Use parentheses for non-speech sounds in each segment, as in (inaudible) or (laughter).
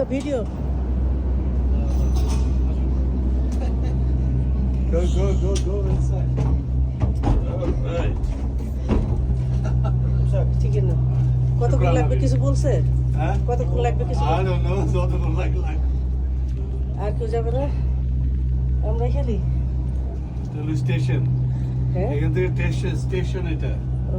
the video. Go, go, go, go inside. Alright. ঠিক না কতক্ষণ লাগবে কিছু বলছে Huh? কতক্ষণ লাগবে কিছু I don't know. Sort of like like আর কেউ যাবে না আমরা খেলি রেলওয়ে স্টেশন হ্যাঁ এখান থেকে স্টেশন স্টেশন এটা ও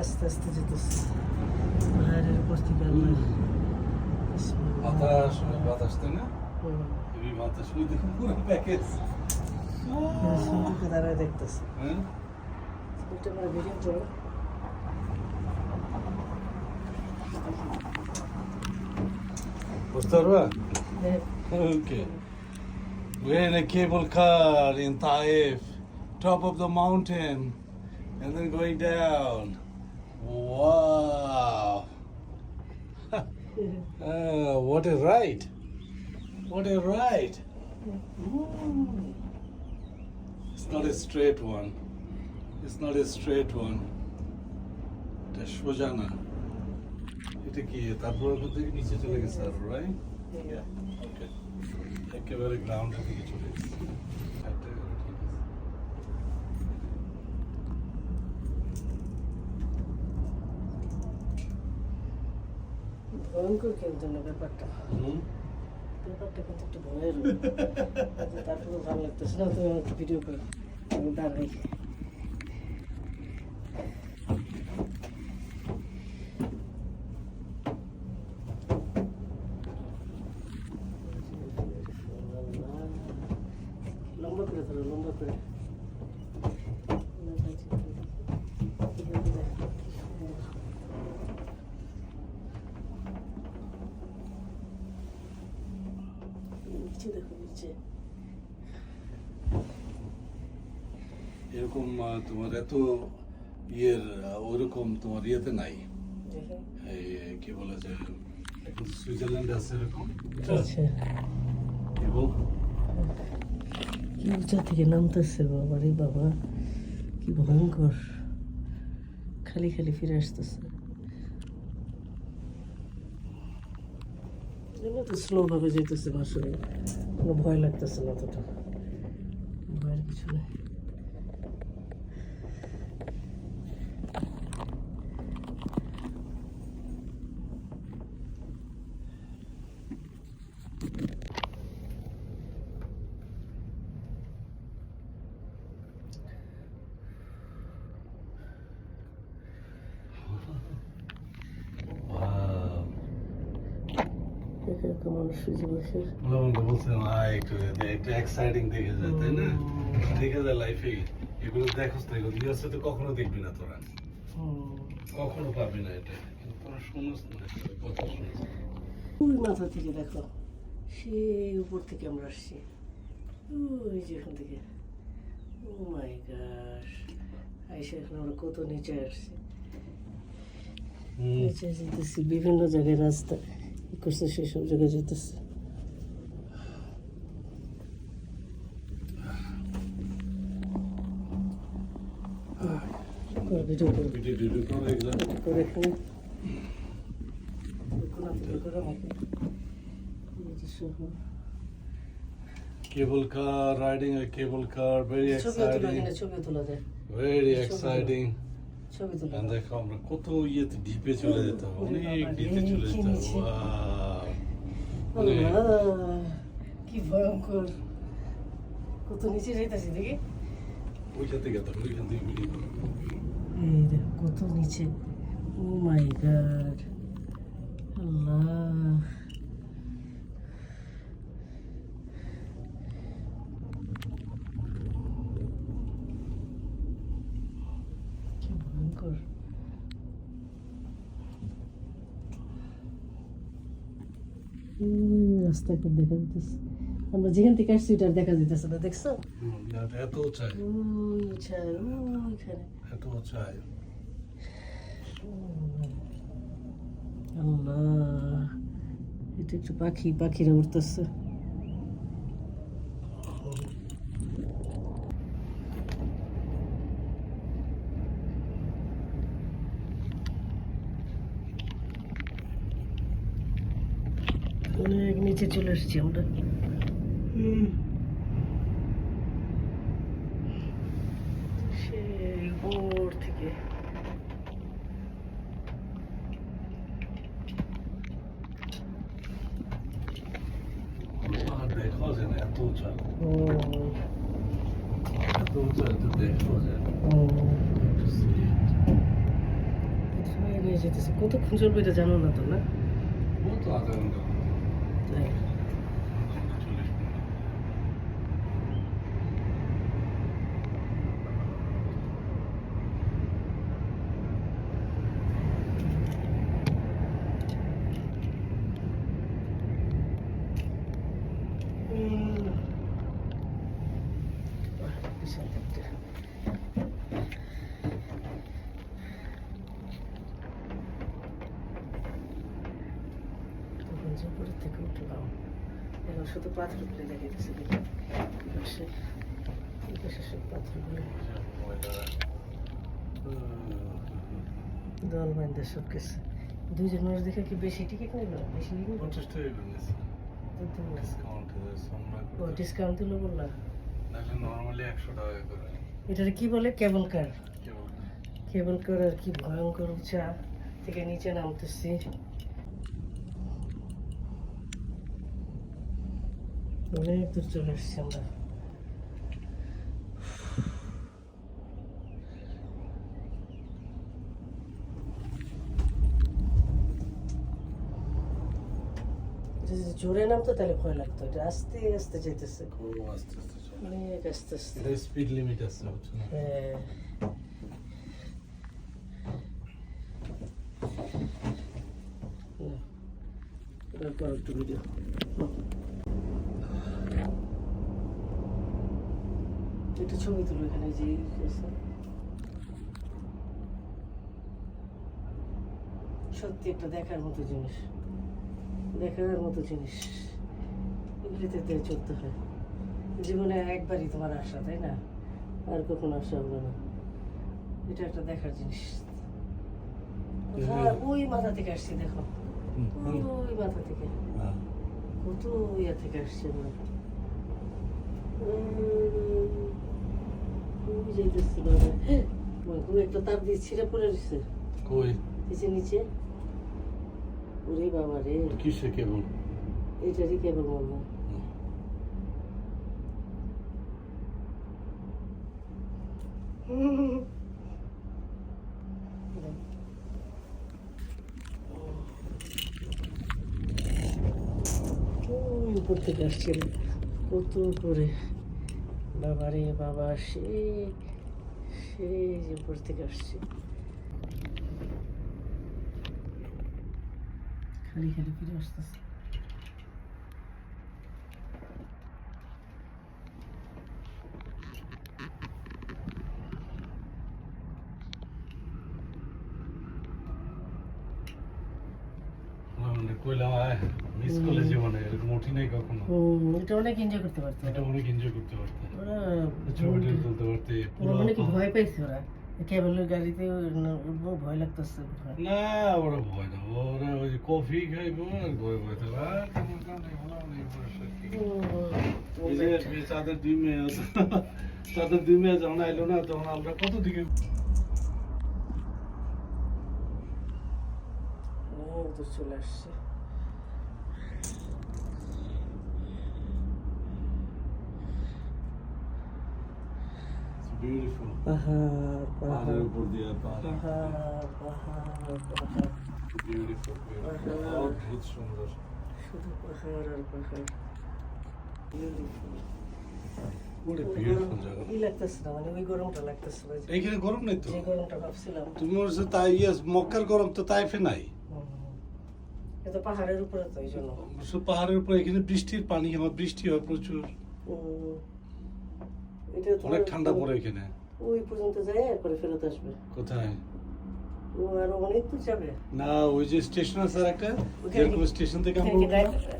আস্তে আস্তে যেতেছে পাহাড়ের উপর থেকে বাতাস বাতাস তাই না? হেভি বাতাস ওই দেখুন পুরো প্যাকেজ দাঁড়ায় দেখতেছে হ্যাঁ? এটা বুঝতে পারবা? In a cable car in Taif, top of the mountain, and then going down. Wow. (laughs) Ah, what a ride. What a ride. Ooh. It's not a straight one. It's not a straight one. এটা সোজা না এটা কি তারপর ওখান থেকে নিচে চলে গেছে আর রাইট ওকে একেবারে গ্রাউন্ডের দিকে ভয়ঙ্কর কিন্তু না ব্যাপারটা? ব্যাপারটা কিন্তু একটু ভয়ের তারপরে ভালো লাগতেছে না তুমি আমাকে ভিডিও করে আমি দাঁড়াই লম্বা করে ধরো লম্বা করে নিচে দেখো নিচে এরকম আহ, তোমার এত ইয়ের ওরকম তোমার ইয়েতে নাই। কি বলে যে এখন সুইজারল্যান্ডে আছে এরকম। আচ্ছা। এবং? কি উঁচা থেকে নামতেছে বাবা রে বাবা? কি ভয়ঙ্কর। খালি খালি ফিরে আসতেছে। তো স্লো ভাবে যেতেছে আসলে কোনো ভয় লাগতেছে না অতটা। ভয়ের কিছু নেই। এরকম বসে বললাম তো আয় একটু একটু এক্সাইটিং দেখে যায় তাই না? দেখে যায় লাইফে এগুলো দেখোস না এগুলো ইউএসএ তো কখনো দেখবি না তোরা। কখনো পাবি না এটা। কিন্তু তোরা শুনোস না কথা শুনোস। ওই মাথা থেকে দেখো উপর থেকে আমরা আসছি। ওই যে এখান থেকে। ও মাই গাশ আইসা এখন আমরা কত নিচে আসছি। নিচে যেতেছি বিভিন্ন জায়গায় রাস্তা ই করছে সেসব জায়গায় যেতেছি ভিডিও করো ভিডিও করো এখানে cable car riding a cable car very exciting. very exciting. ছবি তোলা দেখো আমরা কত ইয়েতে ডিপে চলে যেতাম অনেক ডিপে চলে যেতাম। আল্লাহ, কি ভয়ঙ্কর। কত নিচে যাইতাছি দেখি। ওইখান থেকে গেতাম ওইখান থেকে এই দেখো কত নিচে। ও মাই গড আল্লাহ। ঠাকুর রাস্তায় করে দেখা যেতেছে আমরা যেখান থেকে আসছি ওইটার দেখা যেতেছে না দেখছ? এত উঁচায় এত উঁচায় আল্লাহ এটা একটু পাখি পাখিরা উঠতেছে অনেক নিচে চলে এসেছি আমরা সেই উপর থেকে আর দেখা যায় না এত উঁচা ও এত উঁচা এত দেখা যায় না। ও কোথায় নিয়ে যেতেছে কতক্ষণ চলবে এটা জানো না তো না ও তো আধা ঘণ্টা তাই তখন উপরের থেকে উঠলাম এখন শুধু পাথরগুলো দেখা গেছে দেখি পাশে সব দল বাইন্দা সব কিছু দুইজন মানুষ দেখে কি বেশি টিকিট নিল বেশি পঞ্চাশ টাকা ডিসকাউন্ট দিল বললাম এটার কি বলে? কেবল কার কেবল কার আর কি ভয়ঙ্কর উঁচা থেকে নিচে নামতেছি। অনেক দূর চলে এসছি আমরা। যদি জোরে নামতো তাহলে ভয় লাগতো। এটা আস্তে আস্তে যেতেছে আস্তে আস্তে। অনেক আস্তে আস্তে স্পিড লিমিট আছে হ্যাঁ। তারপর একটু ভিডিও একটা ছবি তুলো এখানে যে সত্যি একটা দেখার মতো জিনিস। দেখার মতো জিনিস। এগুলিতে চলতে হয়। জীবনে একবারই তোমার আশা তাই না? আর কখনো আসা হবে না। এটা একটা দেখার জিনিস। হ্যাঁ, ওই মাথা থেকে আসছি দেখো। ওই মাথা থেকে। হ্যাঁ। কত ইয়া থেকে আসছে আমরা একটা তার দিয়ে ছিঁড়ে পড়ে কই? নিচে নিচে। ওরে বাবা রে। কিসে কেবল? এটারই কেবল মনে হয় উপর থেকে আসছে রে। কত করে বাবা রে বাবা সে যে উপর থেকে আসছে। খালি খালি ফিরে আসতেছে মানে কইলাম আয় মিস করলে জীবনে এরকম উঠি নাই কখনো এটা অনেক এনজয় করতে পারতো। এটা অনেক এনজয় করতে পারতে। ওরা ছবিটা তুলতে পারতে ওরা মনে কি ভয় পাইছে ওরা? কেবলের গাড়িতে ভয় লাগতেছে না ওরা ভয় না। ওরা ওই কফি খাইবো আর ভয় ভয় থাকবে আর তেমন তাদের দুই মেয়ে। তাদের দুই মেয়ে যখন আইলো না তখন আমরা কত দিকে চলে আসছে। পাহাড় পাহাড়ের উপর দিয়ে পাহাড়। পাহাড় পাহাড় পাহাড়। বিউটিফুল অদ্ভুত সুন্দর। শুধু পাহাড় আর পাহাড়। ওই বিউটিফুল গরম- এইখানে নাই তো? গরমটা ভাবছিলাম। তুমি বলছো তাই ইয়েস মক্কার গরম তো তাইফে নাই। এটা পাহাড়ের উপরে তো পাহাড়ের উপরে এখানে বৃষ্টির পানি হয় বৃষ্টি হয় প্রচুর। এটা অনেক ঠান্ডা পড়ে এখানে। ওই পর্যন্ত যায় এরপরে ফেরত আসবে। কোথায়? ও আরও অনেক দূর যাবে। না ওই যে স্টেশন আছে একটা ওখানে যেরকম স্টেশন থেকে আমরা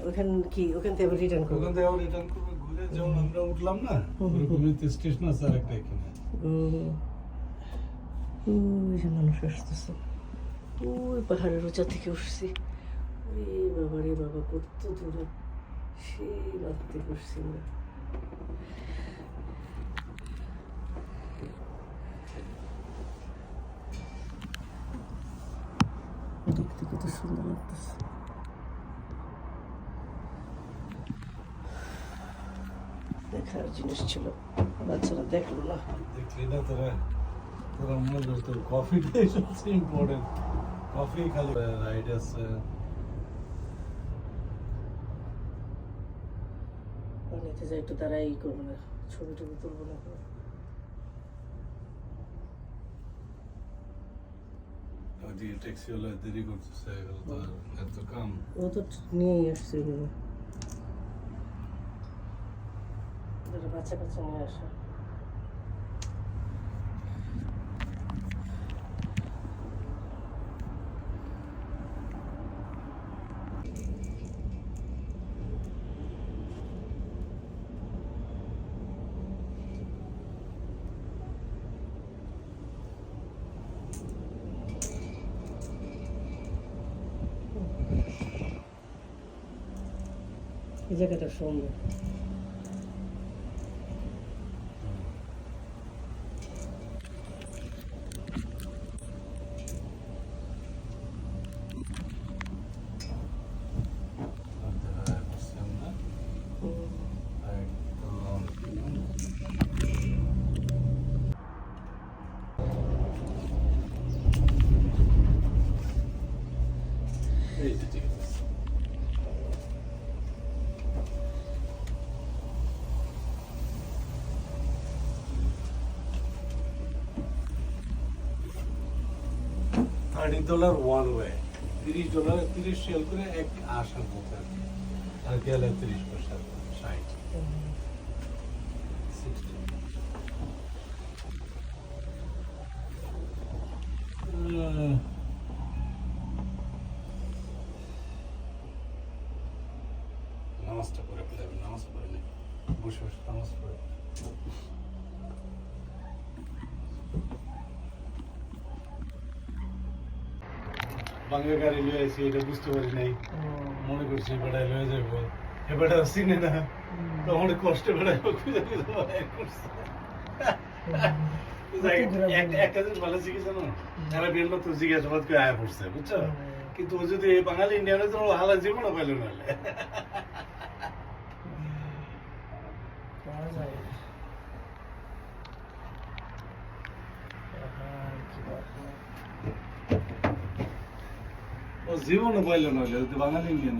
ওখান কি ওখান থেকে রিটার্ন করব। ওখান থেকে রিটার্ন করবে ঘুরে যেমন আমরা উঠলাম না ওরকমই তো স্টেশন আছে আর একটা এখানে ওই যে মানুষ আসতেছে। ওই পাহাড়ের উঁচা থেকে উঠছি। ওরে বাবা রে বাবা কত দূরে। সেই রাত থেকে উঠছি আমরা। কত সুন্দর লাগতেছে দেখার জিনিস ছিল। বাচ্চারা দেখল না। দেখলি না তোরা? তোরা মনে কর তোর কফিটাই সবচেয়ে ইম্পর্টেন্ট কফি খালি রাইড আছে। পানিতে যাই একটু করব না ছবি টবি তুলবো না। ওদিকে ট্যাক্সিওয়ালা দেরি করতেছে তো এত কাম ও তো নিয়েই আসছে বাচ্চা কাচ্চা নিয়ে আসে এই জায়গাটা সুন্দর থার্টি ডলার ওয়ান ওয়ে তিরিশ ডলার তিরিশ সেল করে এক আসার মতো। আর গেলে তিরিশ পয়সা, ষাট সিক্সটি নামাজটা পড়ে ফেলে আমি নামাজ পড়ে নি বসে বসে নামাজ পড়ে বাংলা গাড়ি লয়ে আছি এটা বুঝতে পারি নাই। মনে করছি বেড়ায় লয়ে যাব। এ বেড়া চিনে না। তখন কষ্ট বেড়ায় খুঁজে খুঁজে বেড়ায় করছে। একটা জিনিস ভালো শিখেছে না বেরলো তো জিজ্ঞাসাবাদ করে আয়া পড়ছে বুঝছ? কিন্তু ও যদি বাঙালি ইন্ডিয়ান তো ও হালা জীবনও পাইল না পাওয়া যায় না। আহা, কি বাবা। পাইলো না হলে তো বাঙালি ইন্ডিয়ান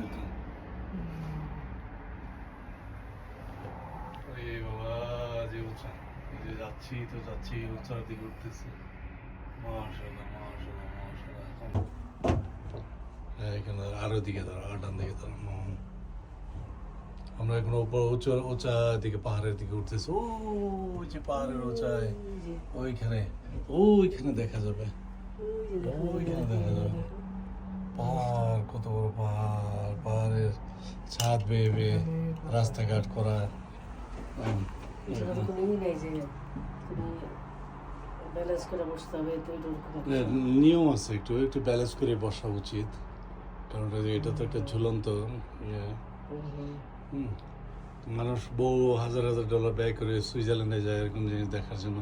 যে যাচ্ছি তো যাচ্ছি দিকে উঠতেছি এখন আরও দিকে দিকে আমরা এখন উপর উঁচা উঁচা দিকে পাহাড়ের দিকে উঠতেছি ও যে পাহাড়ের উঁচায় ওইখানে ওইখানে দেখা যাবে ওইখানে দেখা যাবে পাহাড় কত বড় পাহাড় পাহাড়ের ছাদ বেয়ে বেয়ে রাস্তাঘাট করা হুম। এছাড়া তো কোনো ই নাই যে তুমি ব্যালেন্স করে বসতে হবে তো এটা ওরকম না, কিছু। নিয়ম আছে একটু একটু ব্যালেন্স করে বসা উচিত কারণ এটা এটা তো একটা ঝুলন্ত ইয়ে। মানুষ বহু হাজার হাজার ডলার ব্যয় করে সুইজারল্যান্ডে যায় এরকম জিনিস দেখার জন্য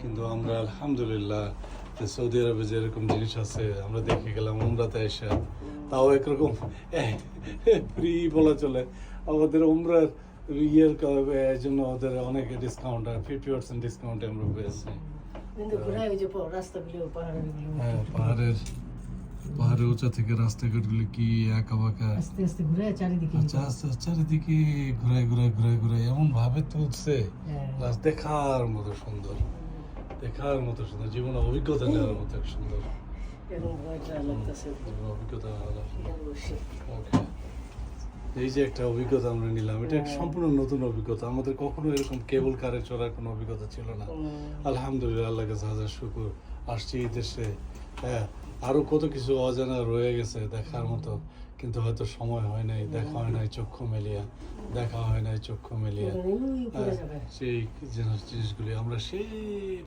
কিন্তু আমরা আলহামদুলিল্লাহ সৌদি আরবে যে এরকম জিনিস আছে আমরা দেখে গেলাম উমরাতে এসে। তাও একরকম। ফ্রি বলা চলে। আমাদের উমরার ইয়ের জন্য ওদের অনেক ডিসকাউন্ট আর ফিফটি পার্সেন্ট ডিসকাউন্টে আমরা পেয়েছি। কিন্তু ঘোরায় ওই যে প- রাস্তাগুলো পাহাড়েরগুলো পাহাড়ের পাহাড়ের উঁচা থেকে রাস্তাঘাটগুলো কি একা বাঁকা? আস্তে আস্তে ঘুরে চারিদিকে। আচ্ছা আস্তে আস্তে চারিদিকে ঘুরায় ঘুরায় ঘুরায় ঘুরায়। এমন ভাবে তুলছে। দেখার মতো সুন্দর। দেখার মতো সুন্দর জীবনে অভিজ্ঞতা নেওয়ার মতো সুন্দর অভিজ্ঞতা. এই যে একটা অভিজ্ঞতা আমরা নিলাম এটা একটা সম্পূর্ণ নতুন অভিজ্ঞতা আমাদের কখনো এরকম কেবল কারে চড়ার কোনো অভিজ্ঞতা ছিল না আলহামদুলিল্লাহ আল্লাহ কাছে হাজার শুকুর আসছি এই দেশে হ্যাঁ আরও কত কিছু অজানা রয়ে গেছে দেখার মতো কিন্তু হয়তো সময় হয় নাই দেখা হয় নাই চক্ষু মেলিয়া দেখা হয় নাই চক্ষু মেলিয়া। হ্যাঁ, যাবে। সেই জিনিস- জিনিসগুলি আমরা সেই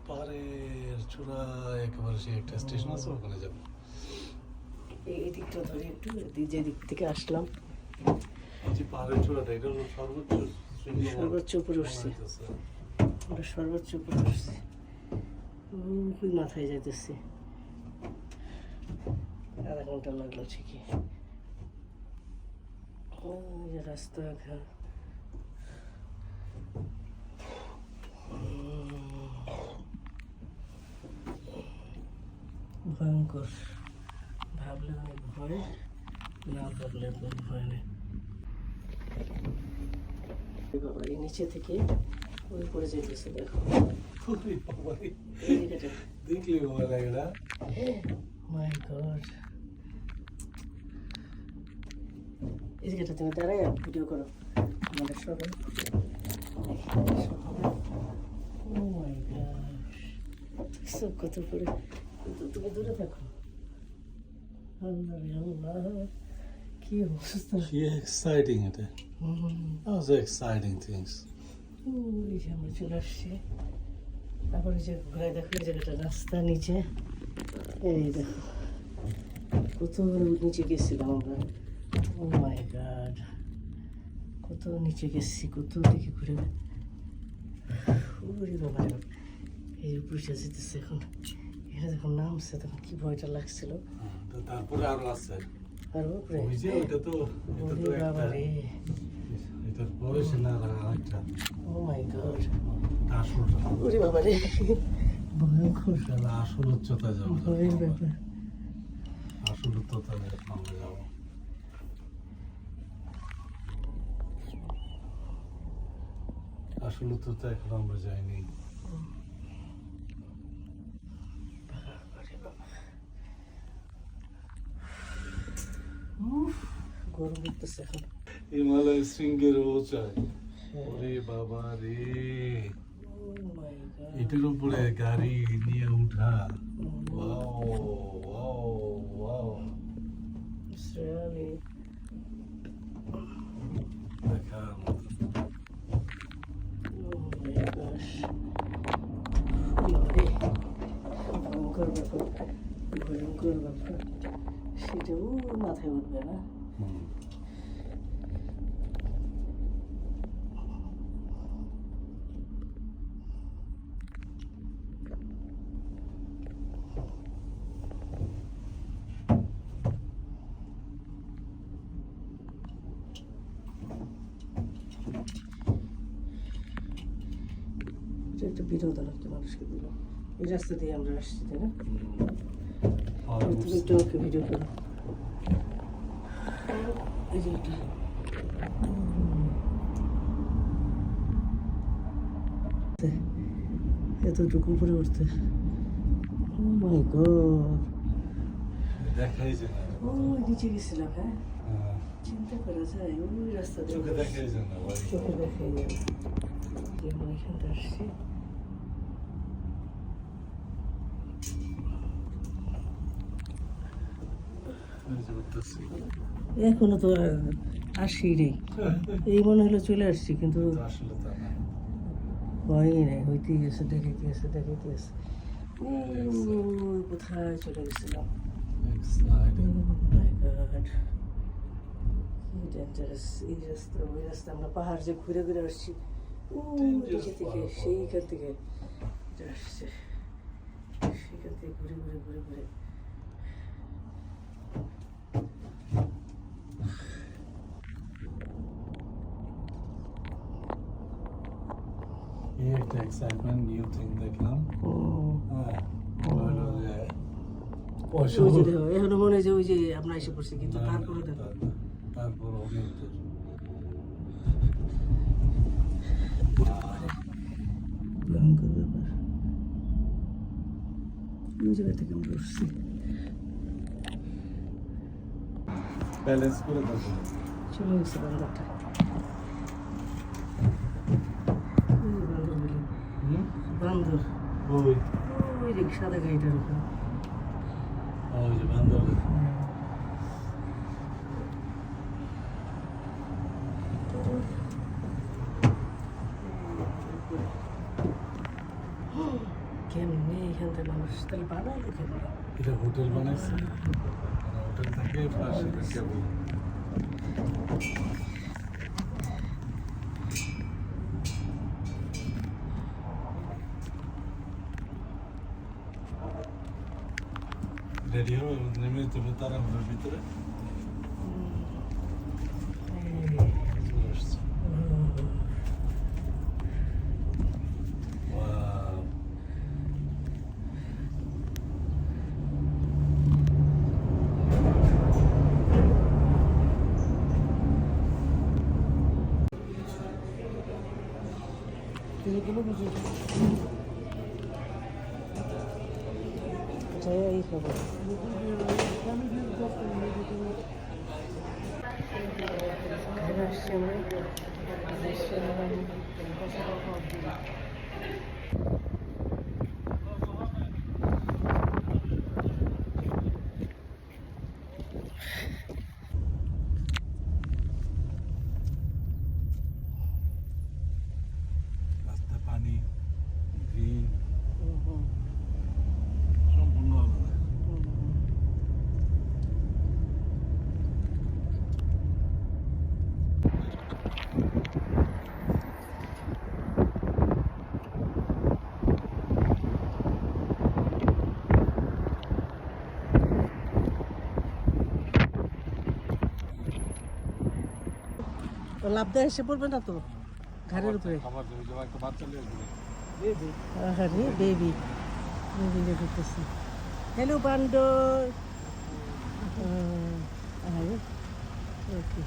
পাহাড়ের চূড়া একেবারে সেই একটা স্টেশন আছে ওখানে যাব। এই দিকটা ধরে একটু যে দিক থেকে আসলাম। যে পাহাড়ের চূড়াটা এটা হলো সর্বোচ্চ সর্বোচ্চ উপরে উঠছি। হইতেছে। সর্বোচ্চ উপরে উঠছি। ওই মাথায় যাইতেছি? আধা ঘণ্টা লাগল ঠিকই। রাস্তাঘাট ভয়ঙ্কর। ভাবলে অনেক ভয় না ভাবলে কোনো ভয় নেই। বাবা এই নিচে থেকে ওই পড়ে যেতেছে দেখো। দেখলে ভয় লাগে না? মাই গড এই দিকেটা তুমি দাঁড়ায় ভিডিও করো। আমাদের সবাই। ও মাই গড সব কত করে তুমি দূরে থাকো। আল্লাহ আল্লাহ কি অবস্থা। এক্সাইটিং এটা। Those are exciting things. ওই যে আমরা চলে আসছি। তারপরে যে ঘুরে দেখো জায়গাটা রাস্তা নিচে। এই দেখো কত নিচে গেছিলাম আমরা ও মাই গাড কত নিচে গেছি কত দিকে ঘুরে ওরে বাবা এই যে উপরে যেতেছে এখন। এখানে যখন নামছে তখন কি ভয়টা লাগছিল। তো তারপরে আরও আছে। আর উপরে? ওই যে ওটা তো এটা তো একটা। এটার পরে সে না আরেকটা। ও মাই গড আসলটা ওরে বাবা রে। ভয়ঙ্কর আসল উচ্চতায় যাব ভয়ের ব্যাপার। আসল উচ্চতায় আমরা যাব। আসল উচ্চতা এখন আমরা যাইনি। গরম উঠতেছে এখন। হিমালয় শৃঙ্গের উঁচাই হ্যাঁ। ওরে বাবা রে. এটার উপরে গাড়ি নিয়ে উঠা Mm, wow wow wow it's really দেখার মতো oh my gosh. বাবারে, ভয়ঙ্কর ব্যাপার ভয়ঙ্কর ব্যাপার সেটাও মাথায় উঠবে না একটা বিনোদন একটা মানুষকে দিল এই রাস্তা দিয়ে আমরা আসছি তাই না আর তুমি একটু ওকে ভিডিও করো এই যে এটা এতটুকু উপরে উঠতে ও মাই গড দেখাই যায় না ও নিচে গেছিলাম হ্যাঁ হ্যাঁ। চিন্তা করা যায় ওই রাস্তা দিয়ে চোখে দেখাই যায় না ভাই চোখে দেখাই যায় যে আমরা এখানটা আসছি এই যে উঠতেছি। এখনও তো আসি রে এই মনে হলো চলে আসছি কিন্তু হয়ই নাই হইতে গেছে দেখাইতে গেছে দেখাইতে গেছে কোথায় চলে গেছিলাম? ডেঞ্জারাস এই রাস্তা ওই রাস্তা আমরা পাহাড় যে ঘুরে ঘুরে আসছি। নিচে থেকে সেইখান থেকে আসছে। সেখান থেকে ঘুরে ঘুরে ঘুরে ঘুরে। এক্সাইটমেন্ট নিউ থিং দেখলাম হ্যাঁ oh. হলো যে পয়সা এখন মনে হয় যে ওই যে আমরা এসে পড়ছি কিন্তু তারপরে তারপর অনেক ভয়ঙ্কর ব্যাপার। নিজেরা থেকে আমরা উঠছি? ব্যালেন্স করে চলে গেছে বন্ধটা বান্দর ওই ওই যে সাদা গাড়িটার উপর ওই যে বান্দর কেমনে এখান থেকে মানুষ? তাহলে বানাইলো কেমনে? এটা হোটেল বানাইছে। হোটেল থেকে এটা কেবল। হবে নেমে তুমি তারা ঘরের ভিতরে চলে আসছে Wow. এগুলো বুঝি যাই এই খবর ঘরে আসছি আমরা এসে রাস্তা পানি গ্রিন হুম, হুম, সম্পূর্ণ আলাদা হুম, হুম। তো লাভদা এসে পড়বে না তো? ঘাড়ের উপরে। আরে বেবি। বেবি। ঢুকতেছে। হ্যালো আরে ওকে।